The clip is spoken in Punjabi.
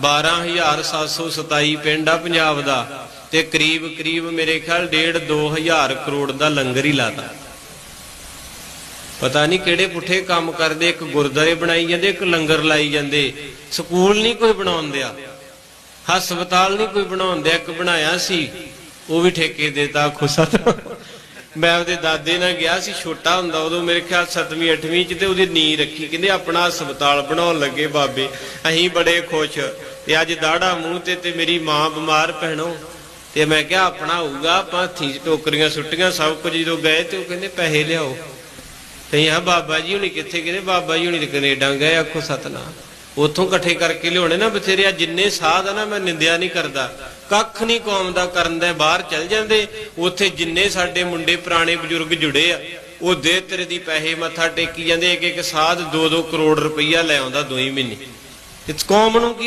12727 ਪਿੰਡ ਆ ਪੰਜਾਬ ਦਾ ਤੇ ਕਰੀਬ ਕਰੀਬ ਮੇਰੇ ਖਿਆਲ 1.5 2000 ਕਰੋੜ ਦਾ ਲੰਗਰ ਹੀ ਲਾਤਾ। ਪਤਾ ਨਹੀਂ ਕਿਹੜੇ ਪੁੱਠੇ ਕੰਮ ਕਰਦੇ, ਇੱਕ ਗੁਰਦਾਰੇ ਬਣਾਈ ਜਾਂਦੇ, ਇੱਕ ਲੰਗਰ ਲਾਈ ਜਾਂਦੇ। ਸਕੂਲ ਨਹੀਂ ਕੋਈ ਬਣਾਉਣ ਦਿਆ। ਹਸਪਤਾਲ ਨਹੀਂ ਕੋਈ ਬਣਾਉਣ ਦਿਆ, ਇੱਕ ਬਣਾਇਆ ਸੀ। ਉਹ ਵੀ ਠੇਕੇ ਦੇਤਾ ਖੁਸਾ ਮੈਂ ਉਹਦੇ ਦਾਦੇ ਨਾਲ ਗਿਆ ਸੀ, ਛੋਟਾ ਹੁੰਦਾ ਉਦੋਂ ਮੇਰੇ ਖਿਆਲ 7ਵੀਂ 8ਵੀਂ ਚ ਤੇ ਉਹਦੀ ਨੀਂਹ ਰੱਖੀ, ਕਹਿੰਦੇ ਆਪਣਾ ਹਸਪਤਾਲ ਬਣਾਉਣ ਲੱਗੇ ਬਾਬੇ, ਅਸੀਂ ਬੜੇ ਖੁਸ਼ ਤੇ ਅੱਜ ਦਾੜਾ ਮੂੰਹ ਤੇ ਤੇ ਮੇਰੀ ਮਾਂ ਬਿਮਾਰ ਭੈਣੋ, ਤੇ ਮੈਂ ਕਿਹਾ ਆਪਣਾ ਹੋਊਗਾ, ਆਪਾਂ ਹੱਥੀਂ 'ਚ ਟੋਕਰੀਆਂ ਸੁੱਟੀਆਂ, ਸਭ ਕੁਝ ਜਦੋਂ ਗਏ ਤੇ ਉਹ ਕਹਿੰਦੇ ਪੈਸੇ ਲਿਆਓ। ਤੇ ਆ ਬਾਬਾ ਜੀ ਹੁਣੀ ਕਿੱਥੇ ਗਏ? ਬਾਬਾ ਜੀ ਹੁਣੀ ਤੇ ਕੈਨੇਡਾ ਗਏ, ਆਖੋ ਸਤਨਾਮ। ਉਥੋਂ ਇਕੱਠੇ ਕਰਕੇ ਲਿਆਉਣੇ ਨਾ ਬਥੇਰੇ ਜਿੰਨੇ ਸਾਧ ਆ ਨਾ, ਮੈਂ ਨਿੰਦਿਆ ਨਹੀਂ ਕਰਦਾ। ਕੱਖ ਨਹੀਂ ਕੌਮ ਦਾ ਕਰਨ ਦਾ ਬਾਹਰ ਚਲ ਜਾਂਦੇ। ਉੱਥੇ ਜਿੰਨੇ ਸਾਡੇ ਮੁੰਡੇ ਪੁਰਾਣੇ ਬਜ਼ੁਰਗ ਜੁੜੇ ਆ, ਉਹ ਦੇ ਤੇਰੇ ਦੀ ਪੈਸੇ ਮੱਥਾ ਟੇਕੀ ਜਾਂਦੇ ਇੱਕ ਇੱਕ ਸਾਧ 2-2 ਕਰੋੜ ਰੁਪਈਆ ਲੈ ਆਉਂਦਾ ਦੋਈ ਮਹੀਨੇ। ਤੇ ਕੌਮ ਨੂੰ ਕੀ